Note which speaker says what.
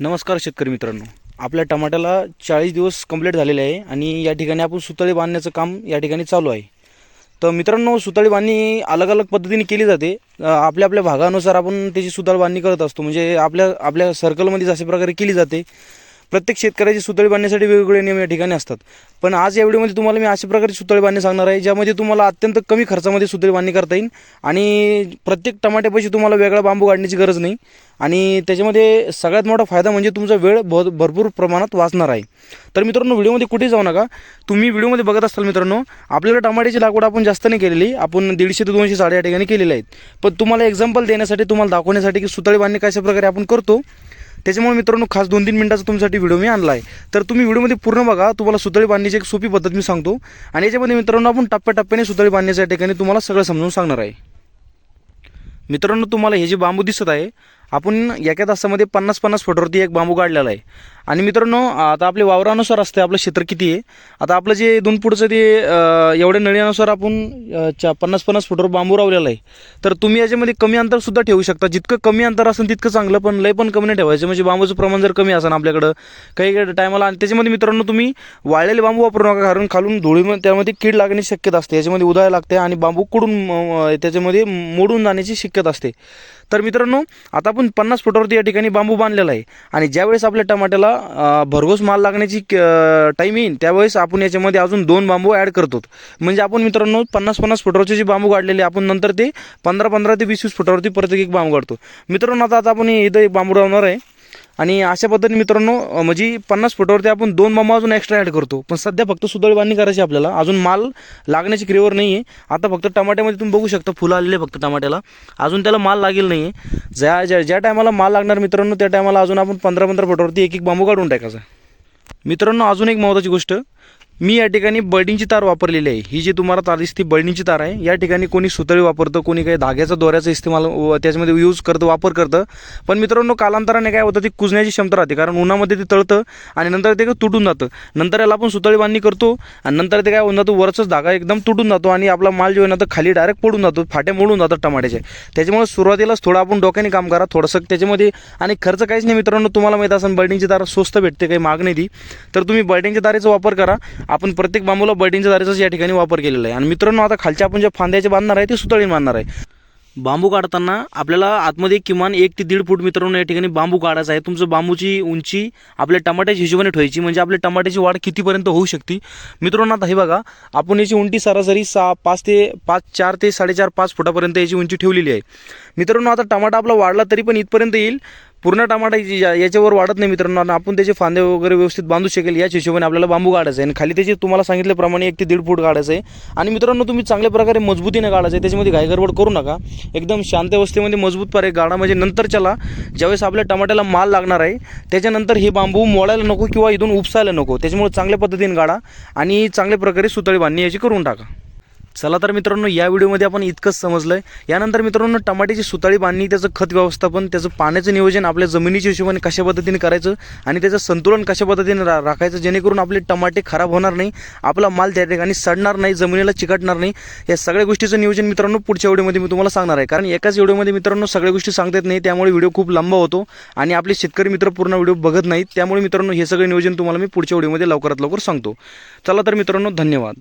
Speaker 1: नमस्कार शेतकरी मित्रांनो. आपल्या टमाट्याला चाळीस दिवस कंप्लीट झालेले आहे आणि या ठिकाणी आपण सुतळी बांधण्याचं काम या ठिकाणी चालू आहे. तर मित्रांनो सुतळी बांधणी अलग अलग पद्धतीने केली जाते. आपल्या आपल्या भागानुसार आपण त्याची सुतळी बांधणी करत असतो. म्हणजे आपल्या आपल्या सर्कलमध्ये जशा प्रकारे केली जाते प्रत्येक शेतकऱ्याची सुतळी बांधण्यासाठी वेगवेगळे नियम या ठिकाणी असतात. पण आज या व्हिडिओमध्ये तुम्हाला मी अशा प्रकारची सुतळी बांधणी सांगणार आहे ज्यामध्ये तुम्हाला अत्यंत कमी खर्चामध्ये सुतळी बांधणी करता येईल आणि प्रत्येक टमाट्यापाशी तुम्हाला वेगळा बांबू काढण्याची गरज नाही. आणि त्याच्यामध्ये सगळ्यात मोठा फायदा म्हणजे तुमचा वेळ भ भरपूर प्रमाणात वाचणार आहे. तर मित्रांनो व्हिडिओमध्ये कुठे जाऊ नका. तुम्ही व्हिडिओमध्ये बघत असाल मित्रांनो आपल्याला टमाट्याची लागवड आपण जास्त नाही केलेली आपण दीडशे ते दोनशे साडे या ठिकाणी केलेली आहेत. पण तुम्हाला एक्झाम्पल देण्यासाठी तुम्हाला दाखवण्यासाठी की सुतळी बांधणी कशा प्रकारे आपण करतो त्याच्यामुळे मित्रांनो खास दोन तीन मिनटाचा तुमच्यासाठी व्हिडिओ मी आणला आहे. तर तुम्ही व्हिडिओमध्ये पूर्ण बघा तुम्हाला सुतळी बांधण्याची एक सोपी पद्धत मी सांगतो. आणि याच्यामध्ये मित्रांनो आपण टप्प्याटप्प्याने सुतळी बांधण्याच्या ठिकाणी तुम्हाला सगळं समजून सांगणार आहे. मित्रांनो तुम्हाला हे जे बांबू दिसत आहे आपण एका तासामध्ये पन्नास पन्नास फुटावरती एक बांबू काढलेला आहे. आणि मित्रांनो आता आपले वावरानुसार असते आपलं क्षेत्र किती आहे? आता आपलं जे दोन फुटचं ते एवढ्या नळीनुसार आपण च्या चा पन्नास पन्नास फुटावर बांबू लावलेला आहे. तर तुम्ही याच्यामध्ये कमी अंतरसुद्धा ठेवू शकता. जितकं कमी अंतर असेल तितकं चांगलं पण लय पण कमी नाही ठेवायचं. म्हणजे बांबूचं प्रमाण जर कमी असेल आपल्याकडं काही काही टायमाला आणि त्याच्यामध्ये मित्रांनो तुम्ही वाळलेले बांबू वापरू नका कारण खालून धुळीमध्ये त्यामध्ये कीड लागण्याची शक्यता असते. याच्यामध्ये उदाय लागते आणि बांबू कुडून त्याच्यामध्ये मोडून जाण्याची शक्यता असते. तर मित्रांनो आता आपण पन्नास फुटावरती या ठिकाणी बांबू बांधलेला आहे. आणि ज्यावेळेस आपल्या टमाट्याला भरघोस माल लागण्याची टाईम येईल त्यावेळेस आपण याच्यामध्ये अजून दोन बांबू ॲड करतो. म्हणजे आपण मित्रांनो पन्नास पन्नास फुटावरचे जे बांबू काढलेले आपण नंतर ते पंधरा पंधरा ते वीस वीस फुटावरती प्रत्येक एक बांबू काढतो. मित्रांनो आता आता आपण इथं एक बांबू लावणार आहे. आणि अशा पद्धतीने मित्रांनो म्हणजे पन्नास फुटावरती आपण दोन बांबू अजून एक्स्ट्रा ॲड करतो. पण सध्या फक्त सुदळ बांधणी करायची आपल्याला. अजून माल लागण्याची क्रियेवर नाही आहे आता फक्त टमाट्यामध्ये तुम्ही बघू शकता फुलं आलेले फक्त टमाट्याला. अजून त्याला माल लागेल नाही आहे ज्या ज्या ज्या टायमाला माल लागणार मित्रांनो त्या टायमाला अजून आपण पंधरा पंधरा फुटावरती एक एक बांबू काढून टाकायचा. मित्रांनो अजून एक महत्त्वाची गोष्ट. मी या ठिकाणी बर्डिंगची तार वापरलेली आहे. ही जी तुम्हाला तार दिसते बर्डिंगची तार आहे. या ठिकाणी कोणी सुतळी वापरतं कोणी काही धाग्याचा दोऱ्याचा इस्तेमाल व त्याच्यामध्ये यूज करतं वापर करतं. पण मित्रांनो कालांतराने काय होतं ती कुजण्याची क्षमता राहते. कारण उन्हामध्ये ते तळतं आणि नंतर ते तुटून जातं. नंतर याला आपण सुतळी बांधणी करतो आणि नंतर ते काय होऊन जातो वरचाच धागा एकदम तुटून जातो आणि आपला माल जो आहे ना तर खाली डायरेक्ट पडून जातो. फाट्या मोडून जातात टमाट्याचे. त्याच्यामुळे सुरुवातीलाच थोडं आपण डोक्याने काम करा थोडंसं त्याच्यामध्ये. आणि खर्च काहीच नाही मित्रांनो तुम्हाला माहीत असेल बर्डिंगची तार स्वस्त भेटते काही माग नाही ती. तर तुम्ही बर्डिंगच्या तारेचा वापर करा. आपण प्रत्येक बांबूला बर्डिंगच्या तारेचाच या ठिकाणी वापर केलेला आहे. आणि मित्रांनो आता खालच्या आपण ज्या फांद्याचे बांधणार आहे ते सुतळी बांधणार आहे. बांबू काढताना आपल्याला आतमध्ये किमान एक ते दीड फूट मित्रांनो या ठिकाणी बांबू काढायचा आहे. तुमचं बांबूची उंची आपल्या टमाट्याच्या हिशोबाने ठेवायची म्हणजे आपल्या टमाट्याची वाढ कितीपर्यंत होऊ शकते. मित्रांनो आता हे बघा आपण याची उंटी सरासरी सहा पाच ते पाच चार ते साडेचार पाच फुटापर्यंत याची उंची ठेवलेली आहे. मित्रांनो आता टमाटा आपला वाढला तरी पण इथपर्यंत येईल. पूर्ण टमाटा या- याच्यावर वाढत नाही मित्रांनो. आणि आपण त्याचे फांदे वगैरे व्यवस्थित बांधू शकेल. याच हिशोबाने आपल्याला बांबू काढायचं आहे. आणि खाली त्याचे तुम्हाला सांगितल्याप्रमाणे एक ते दीड फूट काढायचं आहे. आणि मित्रांनो तुम्ही चांगल्या प्रकारे मजबूतीने काढायचं आहे. त्याच्यामध्ये घाईगडबड करू नका. एकदम शांत अवस्थेमध्ये मजबूत पारे गाडा म्हणजे नंतर चला ज्यावेळेस आपल्या टमाट्याला माल लागणार आहे त्याच्यानंतर हे बांबू मोडायला नको किंवा इथून उपसायला नको. त्याच्यामुळे चांगल्या पद्धतीने गाडा आणि चांगल्या प्रकारे सुतळी बांधणी याची करून टाका. चला तर मित्रांनो या व्हिडिओमध्ये आपण इतकंच समजलं आहे यानंतर मित्रांनो टमाट्याची सुताळी बांधणी त्याचं खत व्यवस्थापन त्याचं पाण्याचं नियोजन आपल्या जमिनीच्या हिशोबाने कशा पद्धतीने करायचं आणि त्याचं संतुलन कशा पद्धतीने रा राखायचं जेणेकरून आपले टमाटे खराब होणार नाही आपला माल त्या ठिकाणी सडणार नाही जमिनीला चिकटणार नाही. या सगळ्या गोष्टीचं नियोजन मित्रांनो पुढच्या व्हिडिओमध्ये मी तुम्हाला सांगणार आहे. कारण एकाच व्हिडिओमध्ये मित्रांनो सगळ्या गोष्टी सांगता येत नाही त्यामुळे व्हिडिओ खूप लांब होतो आणि आपले शेतकरी मित्र पूर्ण व्हिडिओ बघत नाहीत. त्यामुळे मित्रांनो हे सगळे नियोजन तुम्हाला मी पुढच्या व्हिडिओमध्ये लवकरात लवकर सांगतो. चला तर मित्रांनो धन्यवाद.